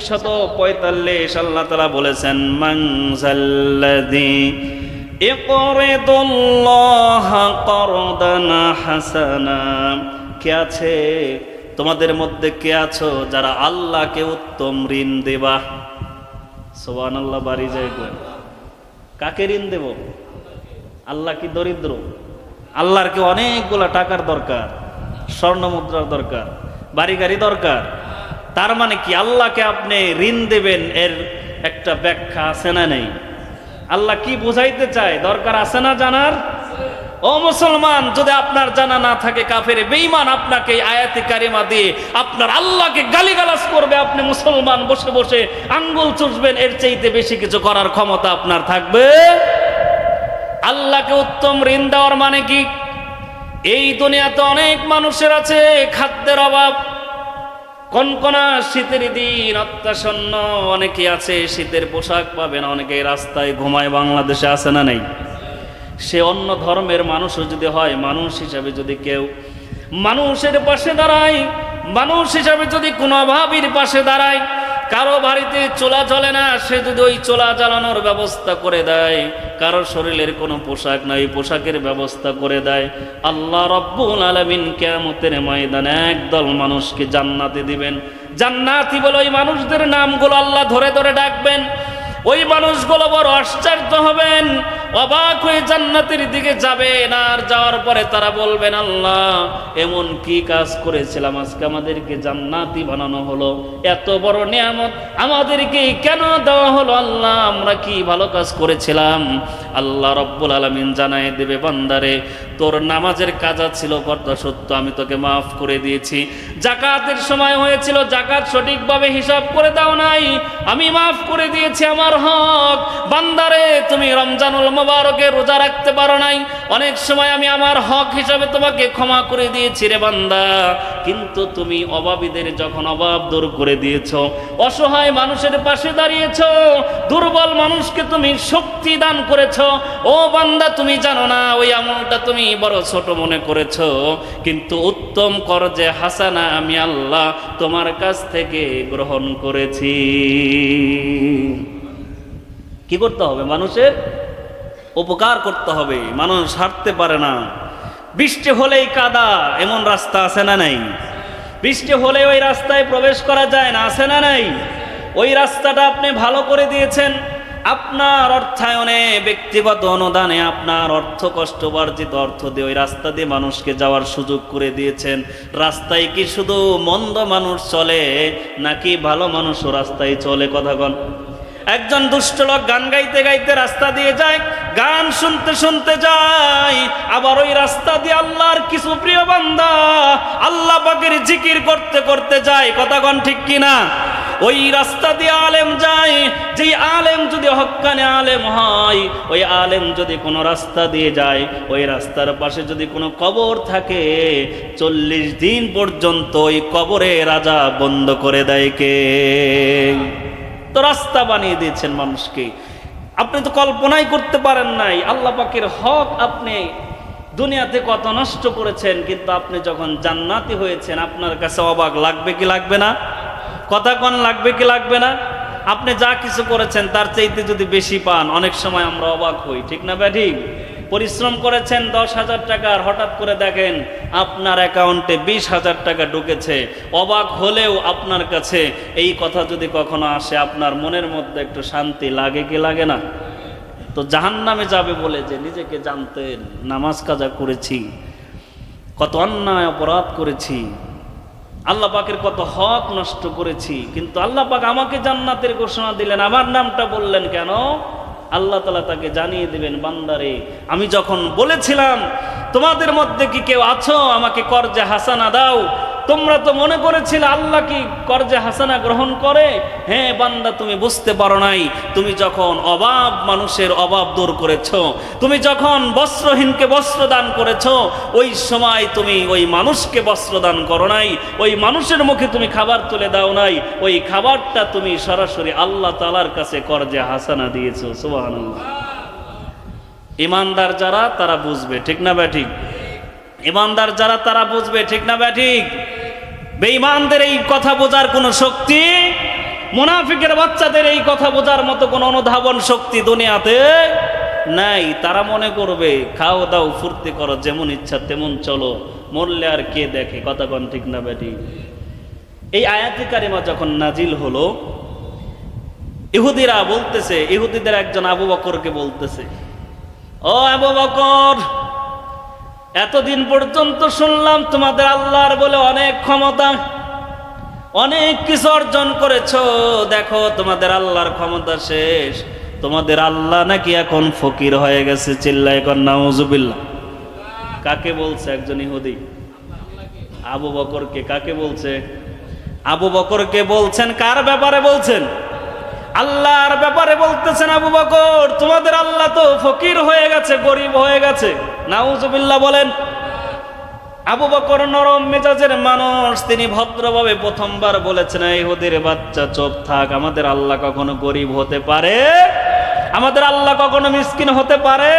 শত পঁয়তাল্লিশ আল্লাহ তালা বলেছেন মাংসাল্লাদি হাসানা। কে আছে? তোমাদের মধ্যে কে আছো যারা আল্লাহকে উত্তম ঋণ দেবা? সোবান আল্লাহ বাড়ি গো। কাকে ঋণ দেব? আল্লাহ কি দরিদ্র? আল্লাহর কি অনেকগুলা টাকার দরকার? স্বর্ণ মুদ্রার দরকার? বাড়ি গাড়ি দরকার? তার মানে কি? আল্লাহকে আপনি ঋণ দেবেন এর একটা ব্যাখ্যা আছে না নেই? আল্লাহ কি বুঝাইতে চায়? দরকার আছে না জানার? ও মুসলমান, যদি আপনার জানা না থাকে, কাফের বেইমান আপনাকে আয়াতি কারিমা দিয়ে আপনার আল্লাহকে গালিগালাজ করবে, আপনি মুসলমান বসে বসে আঙ্গুল চুষবেন, এর চাইতে বেশি কিছু করার ক্ষমতা আপনার থাকবে? আল্লাহকে উত্তম ঋণ দেওয়ার মানে কি? এই দুনিয়াতে অনেক মানুষের আছে, খাদ্যের অভাব কনকনা শীতের দিন অত্যাসন্ন অনেকে আছে, শীতের পোশাক পাবে না, অনেকে রাস্তায় ঘুমায়, বাংলাদেশে আসে না নেই? সে অন্য ধর্মের মানুষও যদি হয়, মানুষ হিসাবে যদি কেউ মানুষের পাশে দাঁড়ায়, মানুষ হিসাবে যদি কোনো অভাবীর পাশে দাঁড়ায় কারও বাড়িতে চোলা চলে না, সে যদি ওই চোলা চালানোর ব্যবস্থা করে দেয়, কারও শরীরের কোনো পোশাক নাই পোশাকের ব্যবস্থা করে দেয়। আল্লাহ রব্বুল আলমিন কেমতের ময়দানে একদল মানুষকে জান্নাতে দিবেন। জান্নাতি বলে ওই মানুষদের নামগুলো আল্লাহ ধরে ধরে ডাকবেন। ওই মানুষগুলো বড় আশ্চর্য হবেন। অবাক হয়ে জান্নাতের দিকে যাবেন আর যাওয়ার পরে তারা বলবেন, আল্লাহ, এমন কি কাজ করেছিলাম আজকে আমাদেরকে জান্নাতি বানানো হলো? এত বড় নিয়ামত আমাদেরকে কেন দেওয়া হলো? আল্লাহ, আমরা কি ভালো কাজ করেছিলাম? আল্লাহ রব্বুল আলমিন জানাই দেবে বান্দারে তোর নামাজের কাজা ছিল কর্তা সত্য, আমি তোকে মাফ করে দিয়েছি। জাকাতের সময় হয়েছিল, জাকাত সঠিকভাবে হিসাব করে দাও নাই। আমি মাফ করে দিয়েছি আমার হক। বান্দারে, তুমি রমজানুল মোবারকে রোজা রাখতে পারো নাই। অনেক সময় আমি আমার হক হিসাবে তোমাকে ক্ষমা করে দিয়েছি রে বান্দা। কিন্তু তুমি অভাবীদের যখন অভাব দূর করে দিয়েছ, অসহায় মানুষের পাশে দাঁড়িয়েছ, দুর্বল মানুষকে তুমি শক্তি দান করেছ, ও বান্দা, তুমি জানো না, ওই আমলটা তুমি বড় ছোট মনে করেছ, কিন্তু উত্তম কর যে হাসানা আমি আল্লাহ তোমার কাছ থেকে গ্রহণ করেছি। কি করতে হবে? মানুষের উপকার করতে হবে। মানুষ হারতে পারে না। বৃষ্টি হলেই কাদা, এমন রাস্তা আছে না নাই? বৃষ্টি হলে ওই রাস্তায় প্রবেশ করা যায় না, আছে না নাই? ওই রাস্তাটা আপনি ভালো করে দিয়েছেন। আপনার অর্থায়নে, ব্যক্তিগত অনুদানে আপনার অর্থ কষ্ট বর্জিত অর্থ দিয়ে ওই রাস্তা দিয়ে মানুষকে যাওয়ার সুযোগ করে দিয়েছেন। রাস্তায় কি শুধু মন্দ মানুষ চলে, নাকি ভালো মানুষও রাস্তায় চলে? কথা কন। একজন দুষ্ট লোক গান গাইতে গাইতে রাস্তা দিয়ে যায়, গান শুনতে শুনতে যায়, আবার ওই রাস্তা দিয়ে আল্লাহর কিছু প্রিয় বান্দা আল্লাহ পাকের জিকির করতে করতে যায়। কথা কন ঠিক কিনা? ওই রাস্তা দিয়ে আলেম যায় যে আলেম যদি হক্কানে আলেম হয়, ওই আলেম যদি কোনো রাস্তা দিয়ে যায়, ওই রাস্তার পাশে যদি কোনো কবর থাকে, চল্লিশ দিন পর্যন্ত ওই কবরে রাজা বন্ধ করে দেয় কে? তো রাস্তা বানিয়ে দিয়েছেন মানুষকে। আপনি তো কল্পনাই করতে পারেন নাই, আল্লাহ পাকের হক আপনি দুনিয়াতে কত নষ্ট করেছেন, কিন্তু আপনি যখন জান্নাতি হয়েছেন, আপনার কাছে অবাক লাগবে কি লাগবে না? কথা কন, লাগবে কি লাগবে না? আপনি যা কিছু করেছেন, তার চাইতে যদি বেশি পান, অনেক সময় আমরা অবাক হই, ঠিক না ব্যাঠিক পরিশ্রম করেছেন দশ হাজার টাকা, আর হঠাৎ করে দেখেন আপনার অ্যাকাউন্টে বিশ হাজার টাকা ঢুকেছে। অবাক হলেও আপনার কাছে এই কথা যদি কখনো আসে, আপনার মনের মধ্যে একটু শান্তি লাগে কি লাগে না? তো জাহান নামে যাবে বলে যে, নিজেকে জানতেন, নামাজ কাজা করেছি, কত অন্যায় অপরাধ করেছি আল্লাহ পাকের কত হক নষ্ট করেছি, কিন্তু আল্লাহ পাক আমাকে জান্নাতের ঘোষণা দিলেন। আমার নামটা বললেন কেন? আল্লাহ তালা তাকে জানিয়ে দেবেন, বান্দারে, আমি যখন বলেছিলাম, তোমাদের মধ্যে কি কেউ আছো? আমাকে কর্জে হাসানা দাও। তোমরা তো মনে করেছিলে আল্লাহ কি কর্জে হাসানা গ্রহণ করে? হ্যাঁ বান্দা, তুমি বুঝতে পারো নাই। তুমি যখন অভাব মানুষের অভাব দূর করেছ, তুমি যখন বস্ত্রহীনকে বস্ত্র দান করেছ, ওই সময় তুমি ওই মানুষকে বস্ত্র দান করো নাই। ওই মানুষের মুখে তুমি খাবার তুলে দাও নাই। ওই খাবারটা তুমি সরাসরি আল্লাহ তালার কাছে কর্জে হাসানা দিয়েছ। সুবাহ ইমানদার যারা, তারা বুঝবে। ঠিক না ব্যাঠিক ইমানদার যারা, তারা বুঝবে, ঠিক না ব্যাঠিক বেঈমানদের এই কথা বোঝার কোনো শক্তি, মুনাফিকের বাচ্চাদের এই কথা বোঝার মতো কোনো অনুধাবন শক্তি দুনিয়াতে নাই। তারা মনে করবে, খাও দাও, ফুর্তি করো, যেমন ইচ্ছা তেমন চলো। মরলে আর কে দেখে? কথা কন, ঠিক না ব্যাটি? এই আয়াতি কারিমা যখন নাজিল হলো, ইহুদিরা বলতেছে, ইহুদিদের একজন আবু বকরকে বলতেছে, ও আবু বকর এতদিন পর্যন্ত শুনলাম তোমাদের আল্লাহর বলে অনেক ক্ষমতা, অনেক কিছু অর্জন করেছ। দেখো, তোমাদের আল্লাহর ক্ষমতা শেষ। তোমাদের আল্লাহ নাকি এখন ফকির হয়ে গেছে চিল্লা এখন নাউজুবিল্লাহ। কাকে বলছে একজন ইহুদি? আবু বকরকে কাকে বলছে? আবু বকরকে বলছেন, কার ব্যাপারে বলছেন? আল্লাহর ব্যাপারে বলতেছেন আবু বকর, তোমাদের আল্লাহ তো ফকির হয়ে গেছে, গরিব হয়ে গেছে। নাউজুবিল্লাহ বলেন, আবু বকর নরম মেজাজের মানুষ, তিনি ভদ্রভাবে প্রথমবার বলেছেন, ইহুদির বাচ্চা চোপ থাক, আমাদের আল্লাহ কখনো গরিব হতে পারে, আমাদের আল্লাহ কখনো মিসকিন হতে পারে।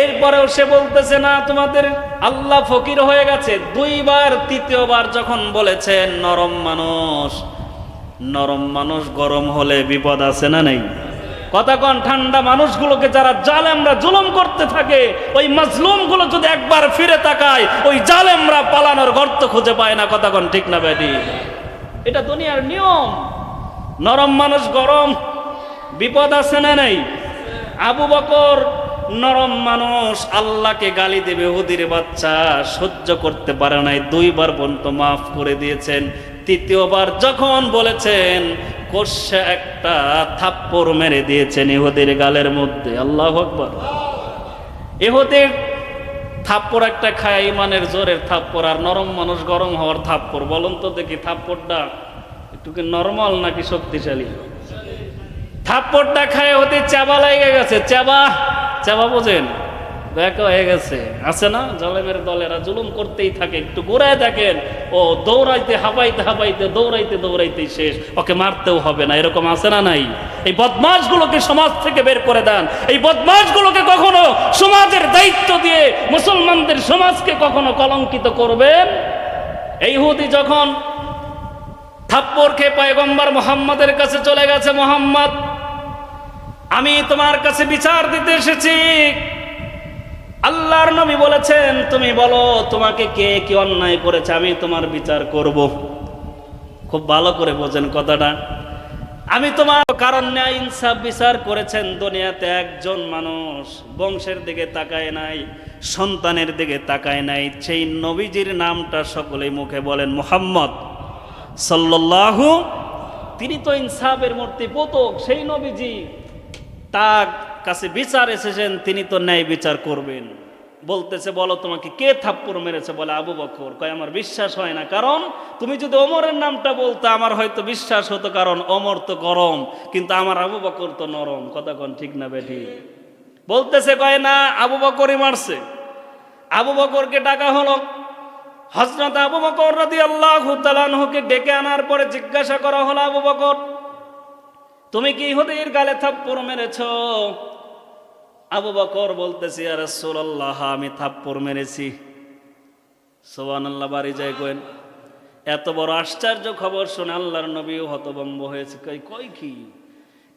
এরপরেও সে বলতেছে, না, তোমাদের আল্লাহ ফকির হয়ে গেছে। দুইবার, তৃতীয়বার যখন বলেছেন, নরম মানুষ নরম মানুষ গরম হলে বিপদ আছে না নেই? কতক্ষণ ঠান্ডা মানুষগুলোকে যারা জালেমরা জুলুম করতে থাকে, ওই মাজলুমগুলো যদি একবার ফিরে তাকায়, ওই জালেমরা পালানোর গর্ত খুঁজে পায় না কতক্ষণ ঠিক না ব্যাটি এটা দুনিয়ার নিয়ম। নরম মানুষ গরম, বিপদ আছে না নেই? আবু বকর, নরম মানুষ, আল্লাহকে গালি দেবে, হুদির বাচ্চা, সহ্য করতে পারে নাই। দুইবার পর্যন্ত মাফ করে দিয়েছেন, তৃতীয়বার যখন বলেছেন কোষে একটা থাপ্পড় মেরে দিয়েছেন ইহুদির গালের মধ্যে। আল্লাহ আকবর। ইহুদির থাপ্পড় একটা খায়, ইমানের জোরের থাপ্পড়, আর নরম মানুষ গরম হওয়ার থাপ্পড়। বলুন তো দেখি থাপ্পড়টা একটু কি নর্মাল নাকি শক্তিশালী? থাপ্পড়টা খায় হতে চাবা লেগে গেছে। চাবা চাবা বোঝেন? দেখা হয়ে গেছে। আছে না? জলেমের দলেরা জুলুম করতেই থাকে। একটু ঘুরায় দেখেন। ও দৌড়াইতে, হাঁপাইতে হাঁপাইতে, দৌড়াইতে দৌড়াইতে শেষ। ওকে মারতেও হবে না। এরকম আছে না নাই? এই বদমাশগুলোকে সমাজ থেকে বের করে দেন। এই বদমাশগুলোকে কখনো সমাজের দায়িত্ব দিয়ে মুসলমানদের সমাজকে কখনো কলঙ্কিত করবেন? এই হুদি যখন থাপ্পড় খেয়ে পয়গম্বর মোহাম্মদের কাছে চলে গেছে, মোহাম্মদ, আমি তোমার কাছে বিচার দিতে এসেছি। আল্লাহর নবী বলেছেন, তুমি বলো, তোমাকে কে কি অন্যায় করেছে? আমি তোমার বিচার করব। খুব ভালো করে বোঝেন কথাটা। আমি তোমার কারণ ন্যায়, ইনসাফ, বিচার করেছেন। দুনিয়াতে একজন মানুষ বংশের দিকে তাকায় নাই, সন্তানের দিকে তাকায় নাই। সেই নবীজির নামটা সকলেই মুখে বলেন মোহাম্মদ সাল্লাল্লাহু তিনি তো ইনসাফের মূর্তি পোতক সেই নবীজি তার কাছে বিচার এসেছেন, তিনি তো ন্যায় বিচার করবেন। বলতেছে, বলো তোমাকে কে থাপ্পড় মেরেছে? বলে আবু বকর। কয়, আমার বিশ্বাস হয় না। কারণ তুমি যদি ওমরের নামটা বলতে, আমার হয়তো বিশ্বাস হতো, কারণ ওমর তো গরম, কিন্তু আমার আবু বকর তো নরম। কতক্ষণ ঠিক না বেঠি? বলতেছে, কয়, না, আবু বকরই মারছে। আবু বকরকে ডাকা হলো। হজরত আবু বকর রাদি আল্লাহ তালানহুকে ডেকে আনার পরে জিজ্ঞাসা করা হলো আবু বকর, তুমি কি ইহুদির গালে থাপ্পড় মেরেছ? আবু বকর বলতেছি আর সোল্লাহ আমি থাপ্পর মেরেছি। সোবান আল্লাহ বাড়ি যায় কেন এত বড় আশ্চর্য খবর শুনে আল্লাহর নবীও হতভম্ব হয়েছে। কই কই কি?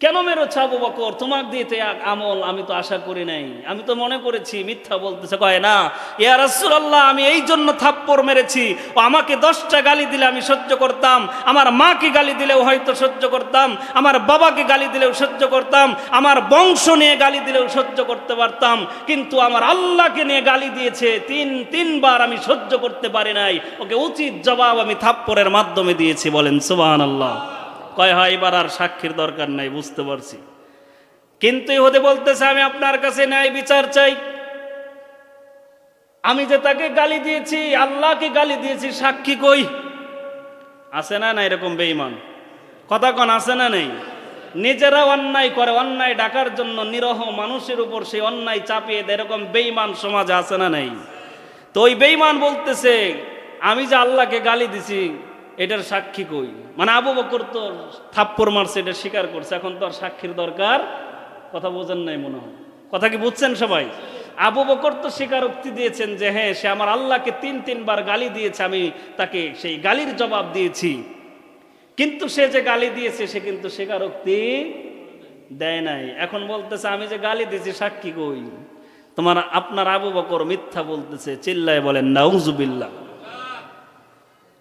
কেন মেরেছ আবু বকর? তোমাক দিয়ে তো এক আমল আমি তো আশা করি নাই। আমি তো মনে করেছি, মিথ্যা বলতেছে, কয় না, ইয়া রাসূলুল্লাহ, আমি এই জন্য থাপ্পড় মেরেছি। ও আমাকে দশটা গালি দিলে আমি সহ্য করতাম, আমার মাকে গালি দিলেও হয়তো সহ্য করতাম, আমার বাবাকে গালি দিলেও সহ্য করতাম, আমার বংশ নিয়ে গালি দিলেও সহ্য করতে পারতাম, কিন্তু আমার আল্লাহকে নিয়ে গালি দিয়েছে, তিন, তিনবার আমি সহ্য করতে পারি নাই। ওকে উচিত জবাব আমি থাপ্পড়ের মাধ্যমে দিয়েছি, বলেন সুবহানাল্লাহ। কয়, হয়, এবার আর সাক্ষীর দরকার নাই, বুঝতে পারছি। কিন্তু হতে বলতেছে, আমি আপনার কাছে ন্যায় বিচার চাই। আমি যে তাকে গালি দিয়েছি, আল্লাহকে গালি দিয়েছি, সাক্ষী কই? আছে না না এরকম বেঈমান? কথা কন, আছে না নেই? নিজেরা অন্যায় করে, অন্যায় ডাকার জন্য নিরহ মানুষের উপর সেই অন্যায় চাপিয়ে দেয়, এরকম বেঈমান সমাজে আছে না নেই? তো ওই বেঈমান বলতেছে, আমি যে আল্লাহকে গালি দিছি এটার সাক্ষী কই? মানে আবু বকর তো থাপ্পড় মারছে, এটা স্বীকার করছে। এখন তো আর সাক্ষীর দরকার, কথা বোঝেন নাই মনে হয়। কথা কি বুঝছেন সবাই? আবু বকর তো স্বীকারোক্তি দিয়েছেন যে হ্যাঁ সে আমার আল্লাহকে তিন তিনবার গালি দিয়েছে, আমি তাকে সেই গালির জবাব দিয়েছি। কিন্তু সে যে গালি দিয়েছে, সে কিন্তু স্বীকারোক্তি দেয় নাই। এখন বলতেছে, আমি যে গালি দিয়েছি, সাক্ষী কই? তোমার আপনার আবু বকর মিথ্যা বলতেছে, চিল্লায় বলেন, নাউজুবিল্লাহ।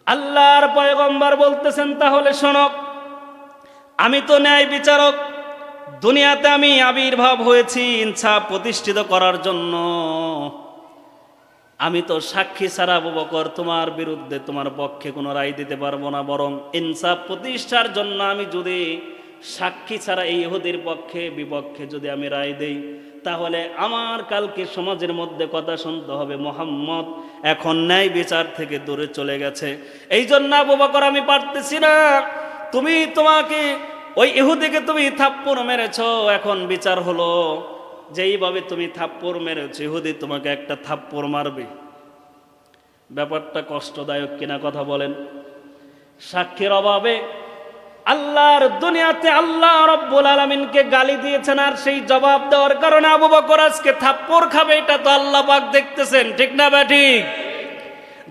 আল্লাহর পয়গম্বর বলতেছেন, তাহলে শোনক আমি তো ন্যায় বিচারক। দুনিয়াতে আমি আবির্ভাব হয়েছি ইনসাফ প্রতিষ্ঠিত করার জন্য। আমি তো সাক্ষী ছাড়া বকর, তোমার বিরুদ্ধে তোমার পক্ষে কোনো রায় দিতে পারব না, বরং ইনসাফ প্রতিষ্ঠার জন্য আমি যদি সাক্ষী ছাড়া এই ইহুদির পক্ষে, বিপক্ষে যদি আমি রায় দেই তাহলে আমার কালকে সমাজের মধ্যে কথা শুনতে হবে, মোহাম্মদ এখন ন্যায় বিচার থেকে দূরে চলে গেছে। এই জন্য আবু বকর, আমি পারতেছি না। তুমি তোমাকে, ওই ইহুদিকে তুমি থাপ্পড় মেরেছ, এখন বিচার হলো। যেইভাবে তুমি থাপ্পড় মেরেছ, ইহুদি তোমাকে একটা থাপ্পড় মারবে। ব্যাপারটা কষ্টদায়ক কিনা কথা বলেন। সাক্ষীর অভাবে আল্লাহর দুনিয়াতে আল্লাহ রব্বুল আলমিনকে গালি দিয়েছেন আর সেই জবাব দেওয়ার কারণে আবু বকর আজকে থাপ্পড় খাবে, এটা তো আল্লাহ পাক দেখতেছেন, ঠিক না বা ঠিক?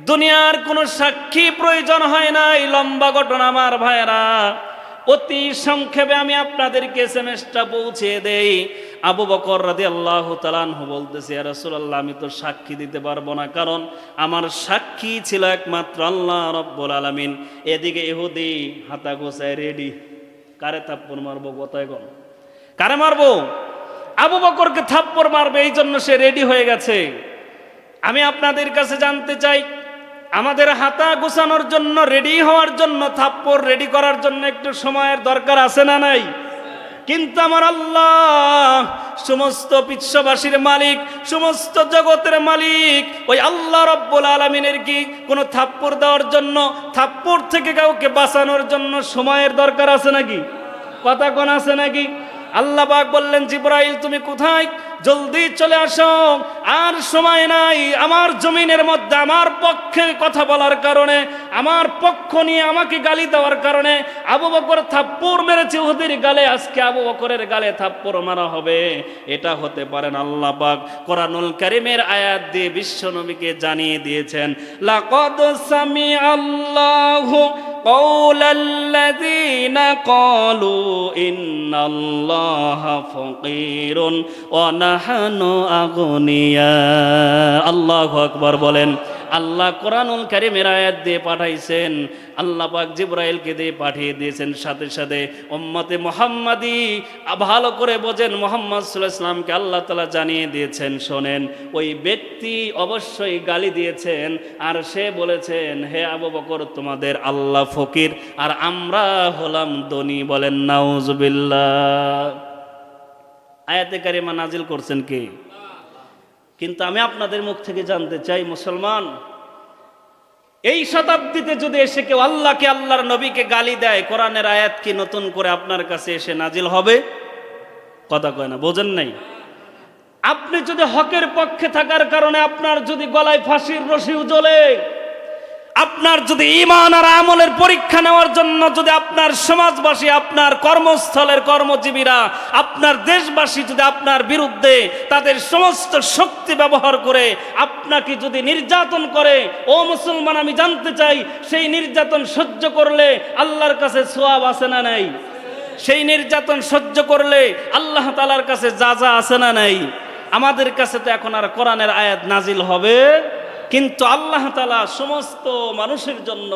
দুনিয়ার কোনো সাক্ষী প্রয়োজন হয় না এই লম্বা ঘটনা, আমার ভাইরা অতি সংক্ষেপে আমি আপনাদেরকে এসএমএসটা পৌঁছে দেই। আবু বকর রাদি আল্লাহ তালানহু বলতেছে রসুল্লাহ আমি তো সাক্ষী দিতে পারব না, কারণ আমার সাক্ষী ছিল একমাত্র আল্লাহ রব্বুল আলমিন। এদিকে এহুদি হাতা গোসায় রেডি। কারে থাপ্পড় মারবো কোথায় গন কারে মারবো? আবু বকরকে থাপ্পড় মারবে এই জন্য সে রেডি হয়ে গেছে। আমি আপনাদের কাছে জানতে চাই আমাদের হাতা গুছানোর জন্য রেডি হওয়ার জন্য, থাপ্পড় রেডি করার জন্য একটু সময়ের দরকার আছে না নাই? কিন্তু আমার আল্লাহ, সমস্ত বিশ্ববাসীর মালিক, সমস্ত জগতের মালিক, ওই আল্লাহ রব্বুল আলমিনের কি কোনো থাপ্পড় দেওয়ার জন্য, থাপ্পড় থেকে কাউকে বাঁচানোর জন্য সময়ের দরকার আছে নাকি? কথা কোন আছে নাকি? আল্লাহ পাক বললেন, জিব্রাইল, তুমি কোথায়? জলদি চলে আসো। আর সময় নাই। আমার জমিনের মধ্যে আমার পক্ষে কথা বলার কারণে আমার পক্ষ নিয়ে আমাকে গালি দেওয়ার কারণে আবু বকর থাপ্পড় মেরেছে ওদের গালে আজকে আবু বকরের গালে থাপ্পড় মারা হবে এটা হতে পারেন আল্লাহ পাক কোরআনুল কারিমের আয়াত দিয়ে বিশ্ব নবীকে জানিয়ে দিয়েছেন লাকদ সামি আল্লাহু قول الذين قالوا إن الله فقير ونحن أغنياء الله أكبر বলেন আল্লাহ কোরআনুল কারিমের আয়াত দিয়ে পাঠাইছেন, আল্লাহ পাক জিব্রাইলকে দিয়ে পাঠিয়ে দিয়েছেন। সাথে সাথে উম্মতে মোহাম্মদি ভালো করে বোঝেন, মোহাম্মদ সাল্লাহ ইসলামকে আল্লাহ তালা জানিয়ে দিয়েছেন, শোনেন। ওই ব্যক্তি অবশ্যই গালি দিয়েছেন আর সে বলেছেন, হে আবু বকর, তোমাদের আল্লাহ ফকির আর আমরা হলাম ধনী, বলেন, নাউজবিল্লাহ। আয়াতে কারিমা নাজিল করছেন কে? কিন্তু আমি আপনাদের মুখ থেকে জানতে চাই, মুসলমান, এই শতাব্দীতে যদি এসে কেউ আল্লাহকে, আল্লাহর নবীকে গালি দেয়, কোরআনের আয়াত কি নতুন করে আপনার কাছে এসে নাজিল হবে? কথা কয় না, বোঝেন নাই? আপনি যদি হকের পক্ষে থাকার কারণে আপনার যদি গলায় ফাঁসির রশি উজলে আপনার যদি ইমান আর আমলের পরীক্ষা নেওয়ার জন্য যদি আপনার সমাজবাসী, আপনার কর্মস্থলের কর্মজীবীরা, আপনার দেশবাসী যদি আপনার বিরুদ্ধে তাদের সমস্ত শক্তি ব্যবহার করে আপনাকে যদি নির্যাতন করে, ও মুসলমান, আমি জানতে চাই সেই নির্যাতন সহ্য করলে আল্লাহর কাছে সোয়াব আছে না নাই? সেই নির্যাতন সহ্য করলে আল্লাহ তালার কাছে যা যা আছে না নাই? আমাদের কাছে তো এখন আর কোরআনের আয়াত নাজিল হবে কিন্তু আল্লাহ তালা সমস্ত মানুষের জন্য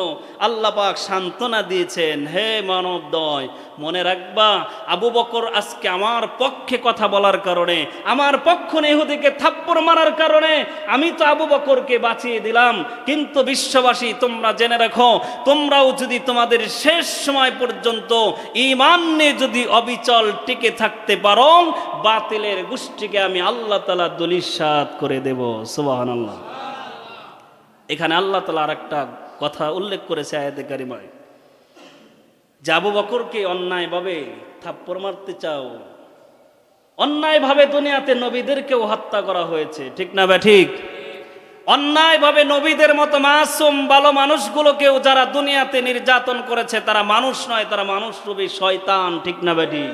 আল্লাহ পাক সান্ত্বনা দিয়েছেন, হে মানব দয় মনে রাখবা, আবু বকর আজকে আমার পক্ষে কথা বলার কারণে, আমার পক্ষ নেহুদিকে থাপ্পড় মারার কারণে আমি তো আবু বকরকে বাঁচিয়ে দিলাম। কিন্তু বিশ্ববাসী, তোমরা জেনে রাখো, তোমরাও যদি তোমাদের শেষ সময় পর্যন্ত ইমান যদি অবিচল টিকে থাকতে পারো, বাতিলের গোষ্ঠীকে আমি আল্লাহ তালা দলিসাত করে দেব। সুবাহান আল্লাহ এখানে আল্লাহ তালা আর একটা কথা উল্লেখ করেছে আয়াতে কারিমায়। যে আবু বকরকে অন্যায়ভাবে থাপ্পড় মারতে চাও, অন্যায়ভাবে দুনিয়াতে নবীদেরকেও হত্যা করা হয়েছে, ঠিক না বা ঠিক? অন্যায়ভাবে নবীদের মতো মাসুম ভালো মানুষগুলোকেও যারা দুনিয়াতে নির্যাতন করেছে, তারা মানুষ নয়, তারা মানুষ রূপী শয়তান, ঠিক না বেটি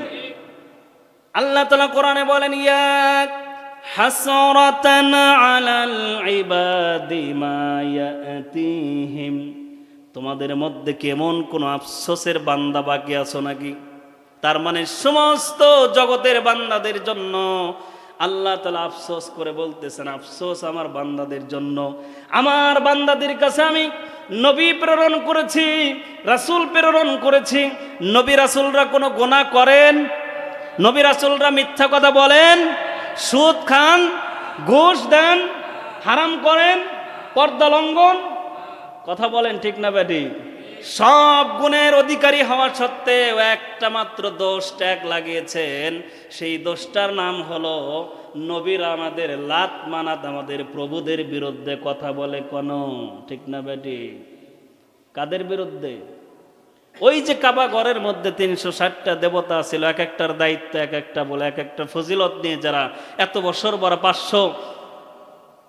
আল্লাহ তালা কোরআনে বলেন ইয়াক حسرة على العباد ما يأتيهم তোমাদের মধ্যে কেমন কোনো আফসোসের বান্দা বাকি আছো নাকি তার মানে সমস্ত জগতের বান্দাদের জন্য আল্লাহ তালা আফসোস করে বলতেছেন আফসোস আমার বান্দাদের জন্য আমার বান্দাদের কাছে আমি নবী প্রেরণ করেছি রাসূল প্রেরণ করেছি নবী রাসূলরা কোনো গোনা করেন নবী রাসূলরা মিথ্যা কথা বলেন সুদ খান, ঘুষ দেন, হারাম করেন, পর্দা লঙ্ঘন। কথা বলেন ঠিক না ব্যাটি সব গুণের অধিকারী হওয়া সত্ত্বেও একটা মাত্র দোষ ট্যাগ লাগিয়েছেন। সেই দোষটার নাম হলো, নবীর আমাদের লাত মানাত আমাদের প্রভুদের বিরুদ্ধে কথা বলে কোন। ঠিক না ব্যাটি কাদের বিরুদ্ধে? ওই যে কাবা ঘরের মধ্যে তিনশো ষাটটা দেবতা ছিল, এক একটার দায়িত্ব, এক একটা বলে, এক একটা ফজিলত নিয়ে যারা এত বছর বড় পাঁচশো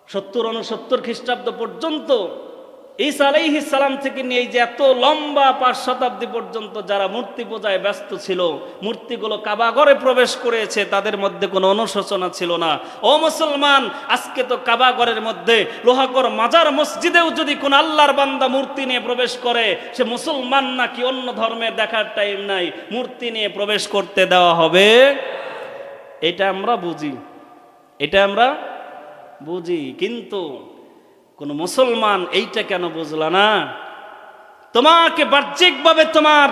সত্তর উনসত্তর খ্রিস্টাব্দ পর্যন্ত ঈসা আলাইহি সালাম থেকে নিয়ে যে এত লম্বা পাঁচ শতাব্দী পর্যন্ত যারা মূর্তি পূজায় ব্যস্ত ছিল, মূর্তিগুলো কাবাগরে প্রবেশ করেছে, তাদের মধ্যে কোনো অনুশোচনা ছিল না। ও মুসলমান, আজকে তো কাবাগরের মধ্যে লোহাগর মাজার মসজিদেও যদি কোন আল্লাহর বান্দা মূর্তি নিয়ে প্রবেশ করে, সে মুসলমান নাকি অন্য ধর্মে দেখার টাইম নাই, মূর্তি নিয়ে প্রবেশ করতে দেওয়া হবে? এটা আমরা বুঝি। এটা আমরা বুঝি, কিন্তু কোন মুসলমান এইটা কেন বুঝলা না? তোমাকে বাহ্যিকভাবে তোমার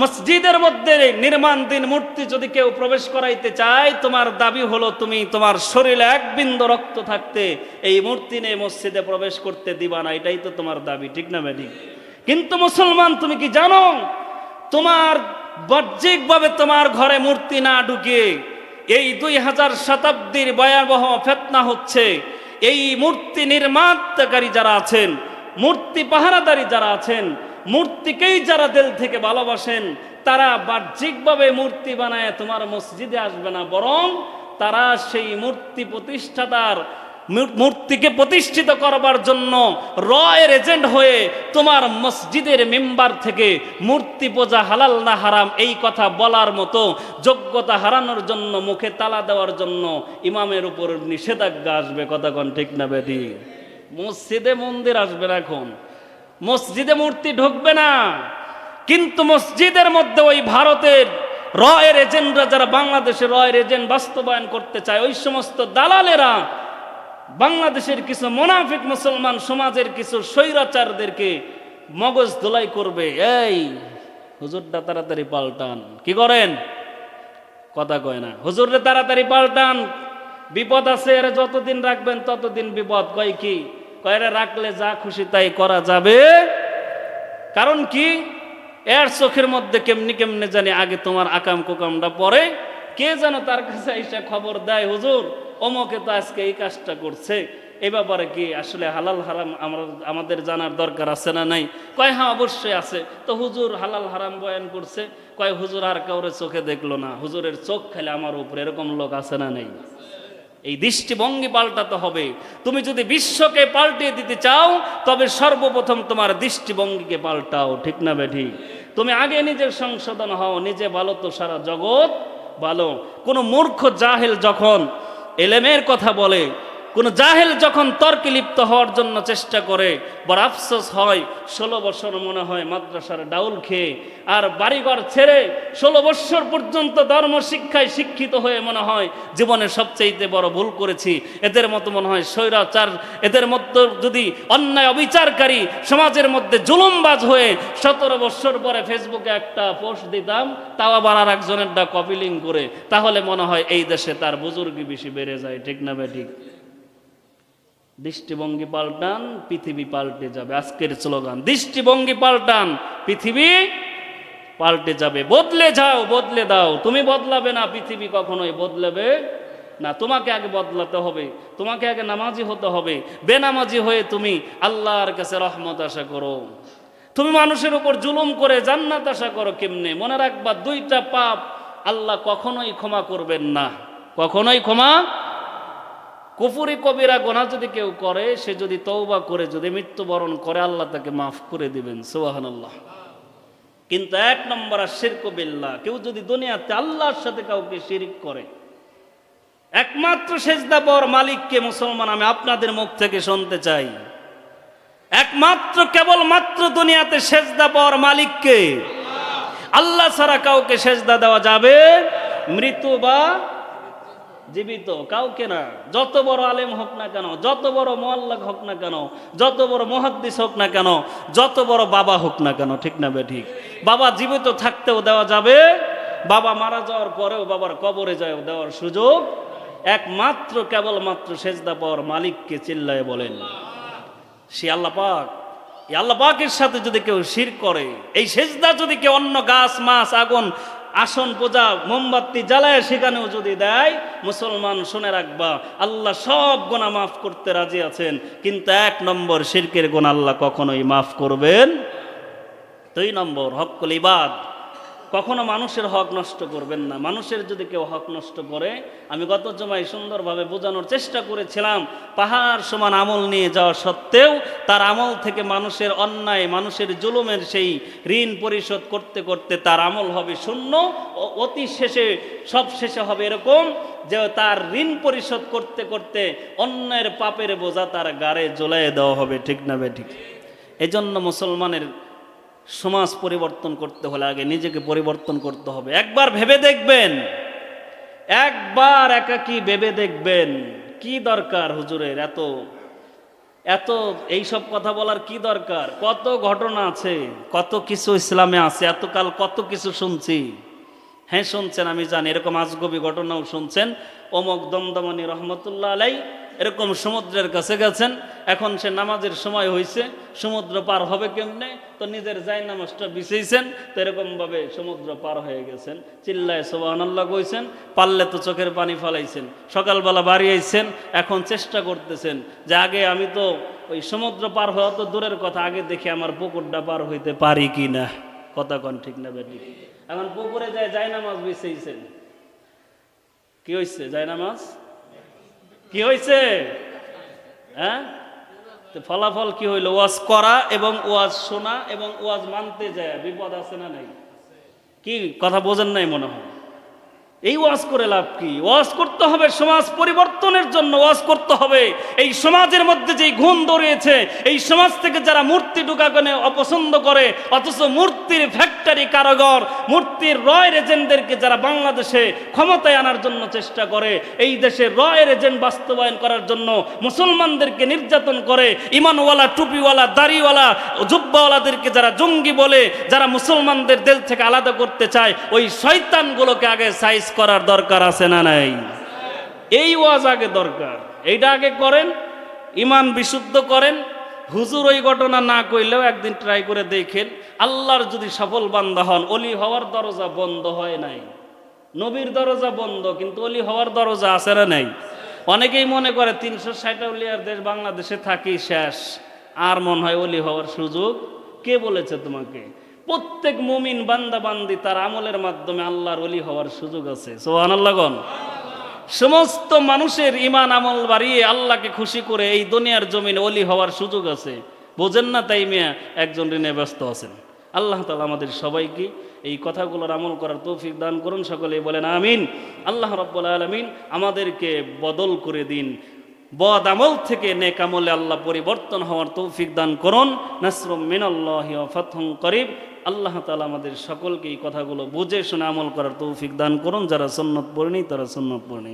মসজিদের মধ্যে নির্মাণধীন মূর্তি যদি কেউ প্রবেশ করাইতে চায়, তোমার দাবি হলো তুমি তোমার শরীরে এক বিন্দু রক্ত থাকতে এই মূর্তি নিয়ে মসজিদে প্রবেশ করতে দিবা না, এটাই তো তোমার দাবি, ঠিক না ম্যাডি কিন্তু মুসলমান, তুমি কি জানো? তোমার বাহ্যিকভাবে তোমার ঘরে মূর্তি না ঢুকে এই দুই হাজার শতাব্দীর ভয়াবহ ফেতনা হচ্ছে এই মূর্তি নির্মাতাকারী যারা আছেন, মূর্তি পাহারাদারী যারা আছেন, মূর্তিকেই যারা দিল থেকে ভালোবাসেন, তারা বাহ্যিকভাবে মূর্তি বানায় তোমার মসজিদে আসবে না, বরং তারা সেই মূর্তি প্রতিষ্ঠাতার মূর্তিকে প্রতিষ্ঠিত করবার জন্য রয়ের এজেন্ট হয়ে তোমার মসজিদের মেম্বার থেকে মূর্তি পূজা হালাল না হারাম এই কথা বলার মতো যোগ্যতা হারানোর জন্য মুখে তালা দেওয়ার জন্য ইমামের উপর নিষেধাজ্ঞা আসবে। কোন ঠিক না বেদি? মসজিদে মন্দির আসবে না এখন। মসজিদে মূর্তি ঢুকবে না। কিন্তু মসজিদের মধ্যে ওই ভারতের রয়ের এজেন্টরা, যারা বাংলাদেশের রয়ের এজেন্ট বাস্তবায়ন করতে চায়, ওই সমস্ত দালালেরা বাংলাদেশের কিছু মোনাফিক মুসলমান সমাজের কিছু স্বৈরাচারদেরকে মগজ ধোলাই করবে। এই, হুজুরটা তাড়াতাড়ি পাল্টান। কি করেন? কথা কয় না। হুজুরে তাড়াতাড়ি পাল্টান। বিপদ আছে, এর যতদিন রাখবেন ততদিন বিপদ। কয় কি? কয় রে রাখলে যা খুশি তাই করা যাবে। কারণ কি? এর চোখের মধ্যে কেমনি কেমনে জানি আগে তোমার আকাম কুকামটা পরে কে যেন তার কাছে এসে খবর দেয়, হুজুর? অমকে তো আজকে এই কাজটা করছে। এই ব্যাপারে কি আসলে হালাল হারাম আমরা আমাদের জানার দরকার আছে না নাই? কয় হ্যাঁ অবশ্যই আছে। তো হুজুর হালাল হারাম বয়ান করছে। কয়, হুজুর আর কাউরে চোখে দেখল না। হুজুরের চোখ খেলে আমার উপরে। এরকম লোক আছে না নেই? এই দৃষ্টিভঙ্গি পাল্টাতে হবে। তুমি যদি বিশ্বকে পাল্টিয়ে দিতে চাও, তবে সর্বপ্রথম তোমার দৃষ্টিভঙ্গিকে পাল্টাও। ঠিক না বেঠি তুমি আগে নিজের সংশোধন হও। নিজে ভালো তো সারা জগৎ ভালো। কোনো মূর্খ জাহেল যখন এলেমের কথা বলে কোনো জাহেল যখন তর্কে লিপ্ত হওয়ার জন্য চেষ্টা করে, বড় আফসোস হয়, ষোলো বছর মনে হয় মাদ্রাসার ডাউল খেয়ে, আর বাড়িঘর ছেড়ে ষোলো বৎসর পর্যন্ত ধর্ম শিক্ষায় শিক্ষিত হয়ে মনে হয়, জীবনে সবচেয়ে বড় ভুল করেছি। এদের মতো মনে হয় স্বৈরাচার, এদের মধ্যে যদি অন্যায় অবিচারকারী সমাজের মধ্যে জুলুমবাজ হয়ে সতেরো বৎসর পরে ফেসবুকে একটা পোস্ট দিতাম, তাও আবার আর একজনেরটা কপি লিঙ্ক করে, তাহলে মনে হয় এই দেশে তার বুজুর্গি বেশি বেড়ে যায়, ঠিক না বে ঠিক? দৃষ্টিভঙ্গি পাল্টান, পৃথিবী পাল্টে যাবে। আজকের স্লোগান, দৃষ্টিভঙ্গি পাল্টান, পৃথিবী পাল্টে যাবে। বদলে যাও, বদলে দাও। তুমি বদলাবে না, পৃথিবী কখনোই বদলাবে না। তোমাকে আগে বদলাতে হবে, তোমাকে আগে নামাজি হতে হবে। বেনামাজি হয়ে তুমি আল্লাহর কাছে রহমত আশা করো। তুমি মানুষের উপর জুলুম করে জান্নাত আশা করো কেমনে? মনে রাখবা, দুইটা পাপ আল্লাহ কখনোই ক্ষমা করবেন না। কখনোই ক্ষমা কুফুরি কবিরা গোনা যদি কেউ করে, সে যদি তৌবা করে, যদি মৃত্যুবরণ করে, আল্লাহ তাকে মাফ করে দিবেন। সোহান আল্লাহ কিন্তু এক নম্বর আর শিরক বিল্লাহ, কেউ যদি দুনিয়াতে আল্লাহর সাথে কাউকে শিরিক করে, একমাত্র সেজদা বর মালিককে মুসলমান আমি আপনাদের মুখ থেকে শুনতে চাই। একমাত্র কেবলমাত্র দুনিয়াতে সেজদা পাওয়ার মালিককে আল্লাহ ছাড়া কাউকে সেজদা দেওয়া যাবে মৃত বা জীবিত, কাউকে না। যত বড় আলেম হোক না কেন, যত বড় মোয়াল্লাক হোক না কেন, যত বড় মহাদ্দিস হোক না কেন, যত বড় বাবা হোক না কেন, ঠিক না বে ঠিক? বাবা জীবিত থাকতেও দেওয়া যাবে, বাবা মারা যাওয়ার পরেও বাবার কবরে যায় দেওয়ার সুযোগ একমাত্র, কেবলমাত্র সেজদা পাওয়ার মালিককে চিল্লায় বলেন। সে আল্লাহ পাক আল্লাহ পাকের সাথে যদি কেউ শির করে, এই সেজদা যদি কেউ অন্য গাছ, মাছ, আগুন আসন পূজা মোমবাতি জ্বালায় সেখানেও যদি দেয়, মুসলমান শুনে রাখবা, আল্লাহ সব গোনা মাফ করতে রাজি আছেন, কিন্তু এক নম্বর শিরকের গোনা আল্লাহ কখনোই মাফ করবেন। দুই নম্বর হক্কল ইবাদ। কখনো মানুষের হক নষ্ট করবেন না। মানুষের যদি কেউ হক নষ্ট করে, আমি গত জমায় সুন্দরভাবে বোঝানোর চেষ্টা করেছিলাম, পাহাড় সমান আমল নিয়ে যাওয়া সত্ত্বেও তার আমল থেকে মানুষের অন্যায়, মানুষের জুলুমের সেই ঋণ পরিশোধ করতে করতে তার আমল হবে শূন্য। অতি শেষে, সব শেষে হবে এরকম যে তার ঋণ পরিশোধ করতে করতে অন্যের পাপের বোঝা তার গাড়ে জ্বলাই দেওয়া হবে। ঠিক না বে ঠিক? এজন্য মুসলমানের সমাজ পরিবর্তন করতে হলে আগে নিজেকে পরিবর্তন করতে হবে। একবার ভেবে দেখবেন, একবার একাকি ভেবে দেখবেন, কি দরকার হুজুরের? এত এত এইসব কথা বলার কি দরকার? কত ঘটনা আছে, কত কিছু ইসলামে আছে, এতকাল কত কিছু শুনছি। হ্যাঁ শুনছেন, আমি জানি, এরকম আজগবি ঘটনাও শুনছেন। অমক দমদমানি রহমতুল্লাহ আলাই এরকম সমুদ্রের কাছে গেছেন, এখন সে নামাজের সময় হয়েছে সমুদ্র পার হবে কেমনে? তো নিজের জায় নামাজটা বিছেইছেন, তো এরকমভাবে সমুদ্র পার হয়ে গেছেন। চিল্লায় সোবাহান্লাহ কইছেন, পারলে তো চোখের পানি ফালাইছেন। সকালবেলা বাড়ি আইছেন, এখন চেষ্টা করতেছেন যে আগে আমি তো ওই সমুদ্র পার হওয়া তো দূরের কথা, আগে দেখি আমার পুকুরটা পার হইতে পারি কি না কথা কন ঠিক না বেটি? এখন পুকুরে যায় যায় নামাজ বিছেইছেন। কি হয়েছে যায় নামাজ কি হয়েছে? হ্যাঁ? তো ফলাফল কি হইল? ওয়াজ করা এবং ওয়াজ শোনা এবং ওয়াজ মানতে যায়, বিপদ আছে না নাই? কি? কথা বোঝেন নাই মনে হয়। এই ওয়াজ করে লাভ কি? ওয়াজ করতে হবে সমাজ পরিবর্তনের জন্য, ওয়াজ করতে হবে। এই সমাজের মধ্যে যেই গুণ দৌড়িয়েছে, এই সমাজ থেকে যারা মূর্তি ঢুকাগনে অপছন্দ করে, অথচ মূর্তির ফ্যাক্টরি কারাগর, মূর্তির রয়ের এজেন্টদেরকে যারা বাংলাদেশে ক্ষমতায় আনার জন্য চেষ্টা করে, এই দেশে রয়ের এজেন্ট বাস্তবায়ন করার জন্য মুসলমানদেরকে নির্যাতন করে, ইমানওয়ালা, টুপিওয়ালা, দাড়িওয়ালা, জুব্বাওয়ালাদেরকে যারা জঙ্গি বলে, যারা মুসলমানদের দেল থেকে আলাদা করতে চায়, ওই শয়তানগুলোকে আগে সাইজ করার দরকার আছে না নাই? এই ওয়াজ আগে দরকার। এইটা আগে করেন, ইমান বিশুদ্ধ করেন। হুজুর ওই ঘটনা না করলেও একদিন ট্রাই করে দেখেন, আল্লাহর যদি সফল বান্দা হন, অলি হওয়ার দরজা বন্ধ হয় নাই। নবীর দরজা বন্ধ, কিন্তু অলি হওয়ার দরজা আছে না নাই? অনেকেই মনে করে তিনশো ষাট দেশ বাংলাদেশে থাকি শেষ, আর মনে হয় অলি হওয়ার সুযোগ কে বলেছে তোমাকে? প্রত্যেক মুমিন বান্দা বান্দি তার আমলের মাধ্যমে আল্লাহর অলি হওয়ার সুযোগ আছে। সোহান সমস্ত মানুষের ইমান আমল বাড়িয়ে আল্লাহকে খুশি করে এই দুনিয়ার জমিনে অলি হওয়ার সুযোগ আছে। বোঝেন না তাই মিয়া, একজন ঋণে ব্যস্ত আছেন। আল্লাহ তালা আমাদের সবাইকে এই কথাগুলোর আমল করার তৌফিক দান করুন, সকলেই বলেন আমিন। আল্লাহ রব্বুল আলমিন আমাদেরকে বদল করে দিন। বদ আমল থেকে নেক আমলে আল্লাহ পরিবর্তন হওয়ার তৌফিক দান করুন। নাসরুম মিনাল্লাহ ফথং করিব। আল্লাহ তালা আমাদের সকলকে এই কথাগুলো বুঝে শুনে আমল করার তৌফিক দান করুন যারা সন্ন্যত পড়েনি, তারা সন্ন্যত পড়েনি।